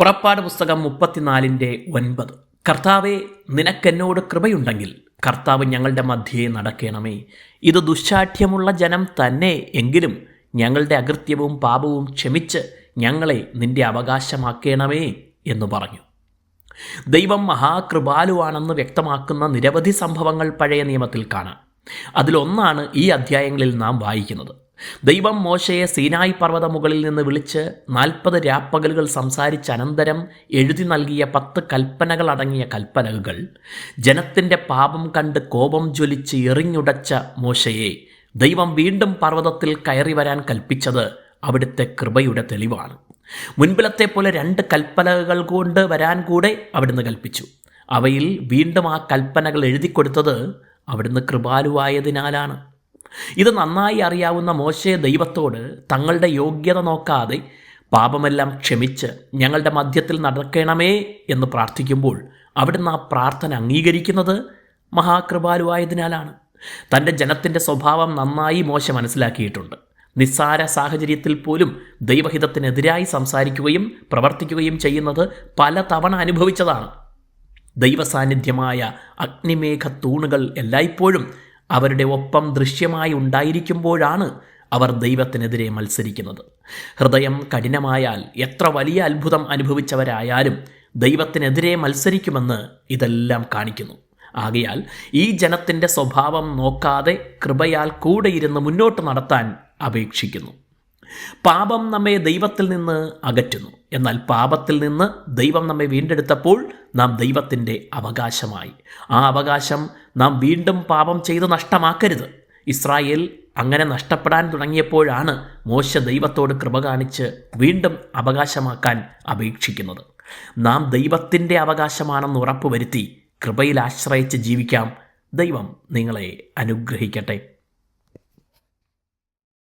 പുറപ്പാട് പുസ്തകം മുപ്പത്തിനാലിന്റെ ഒൻപത്. കർത്താവെ നിനക്കെന്നോട് കൃപയുണ്ടെങ്കിൽ കർത്താവ് ഞങ്ങളുടെ മധ്യേ നടക്കണമേ. ഇത് ദുശാഠ്യമുള്ള ജനം തന്നെ എങ്കിലും ഞങ്ങളുടെ അകൃത്യവും പാപവും ക്ഷമിച്ച് ഞങ്ങളെ നിന്റെ അവകാശമാക്കണമേ എന്ന് പറഞ്ഞു. ദൈവം മഹാകൃപാലുവാണെന്ന് വ്യക്തമാക്കുന്ന നിരവധി സംഭവങ്ങൾ പഴയ നിയമത്തിൽ കാണാം. അതിലൊന്നാണ് ഈ അധ്യായങ്ങളിൽ നാം വായിക്കുന്നത്. ദൈവം മോശയെ സീനായി പർവത മുകളിൽ നിന്ന് വിളിച്ച് നാൽപ്പത് രാപ്പകലുകൾ സംസാരിച്ച അനന്തരം എഴുതി നൽകിയ പത്ത് കൽപ്പനകൾ അടങ്ങിയ കൽപ്പനകൾ. ജനത്തിന്റെ പാപം കണ്ട് കോപം ജ്വലിച്ച് എറിഞ്ഞുടച്ച മോശയെ ദൈവം വീണ്ടും പർവതത്തിൽ കയറി വരാൻ കൽപ്പിച്ചത് അവിടുത്തെ കൃപയുടെ തെളിവാണ്. മുൻപിലത്തെ പോലെ രണ്ട് കൽപ്പനകൾ കൊണ്ട് വരാൻ കൂടെ അവിടുന്ന് കൽപ്പിച്ചു. അവയിൽ വീണ്ടും ആ കൽപ്പനകൾ എഴുതി കൊടുത്തത് അവിടുന്ന് കൃപാലുവായതിനാലാണ്. ഇത് നന്നായി അറിയാവുന്ന മോശയെ ദൈവത്തോട് തങ്ങളുടെ യോഗ്യത നോക്കാതെ പാപമെല്ലാം ക്ഷമിച്ച് ഞങ്ങളുടെ മധ്യത്തിൽ നടക്കണമേ എന്ന് പ്രാർത്ഥിക്കുമ്പോൾ അവിടുന്ന് ആ പ്രാർത്ഥന അംഗീകരിക്കുന്നത് മഹാകൃപാലുവായതിനാലാണ്. തന്റെ ജനത്തിന്റെ സ്വഭാവം നന്നായി മോശ മനസ്സിലാക്കിയിട്ടുണ്ട്. നിസ്സാര സാഹചര്യത്തിൽ പോലും ദൈവഹിതത്തിനെതിരായി സംസാരിക്കുകയും പ്രവർത്തിക്കുകയും ചെയ്യുന്നത് പല തവണ അനുഭവിച്ചതാണ്. ദൈവസാന്നിധ്യമായ അഗ്നിമേഘ തൂണുകൾ എല്ലായ്പ്പോഴും അവരുടെ ഒപ്പം ദൃശ്യമായി ഉണ്ടായിരിക്കുമ്പോഴാണ് അവർ ദൈവത്തിനെതിരെ മത്സരിക്കുന്നത്. ഹൃദയം കഠിനമായാൽ എത്ര വലിയ അത്ഭുതം അനുഭവിച്ചവരായാലും ദൈവത്തിനെതിരെ മത്സരിക്കുമെന്ന് ഇതെല്ലാം കാണിക്കുന്നു. ആകയാൽ ഈ ജനത്തിന്റെ സ്വഭാവം നോക്കാതെ കൃപയാൽ കൂടെയിരുന്ന് മുന്നോട്ട് നടത്താൻ അപേക്ഷിക്കുന്നു. പാപം നമ്മെ ദൈവത്തിൽ നിന്ന് അകറ്റുന്നു. എന്നാൽ പാപത്തിൽ നിന്ന് ദൈവം നമ്മെ വീണ്ടെടുത്തപ്പോൾ നാം ദൈവത്തിന്റെ അവകാശമായി. ആ അവകാശം നാം വീണ്ടും പാപം ചെയ്ത് നഷ്ടമാക്കരുത്. ഇസ്രായേൽ അങ്ങനെ നഷ്ടപ്പെടാൻ തുടങ്ങിയപ്പോഴാണ് മോശ ദൈവത്തോട് കൃപ കാണിച്ച് വീണ്ടും അവകാശമാക്കാൻ അപേക്ഷിക്കുന്നത്. നാം ദൈവത്തിന്റെ അവകാശമാണെന്ന് ഉറപ്പുവരുത്തി കൃപയിൽ ആശ്രയിച്ച് ജീവിക്കാം. ദൈവം നിങ്ങളെ അനുഗ്രഹിക്കട്ടെ.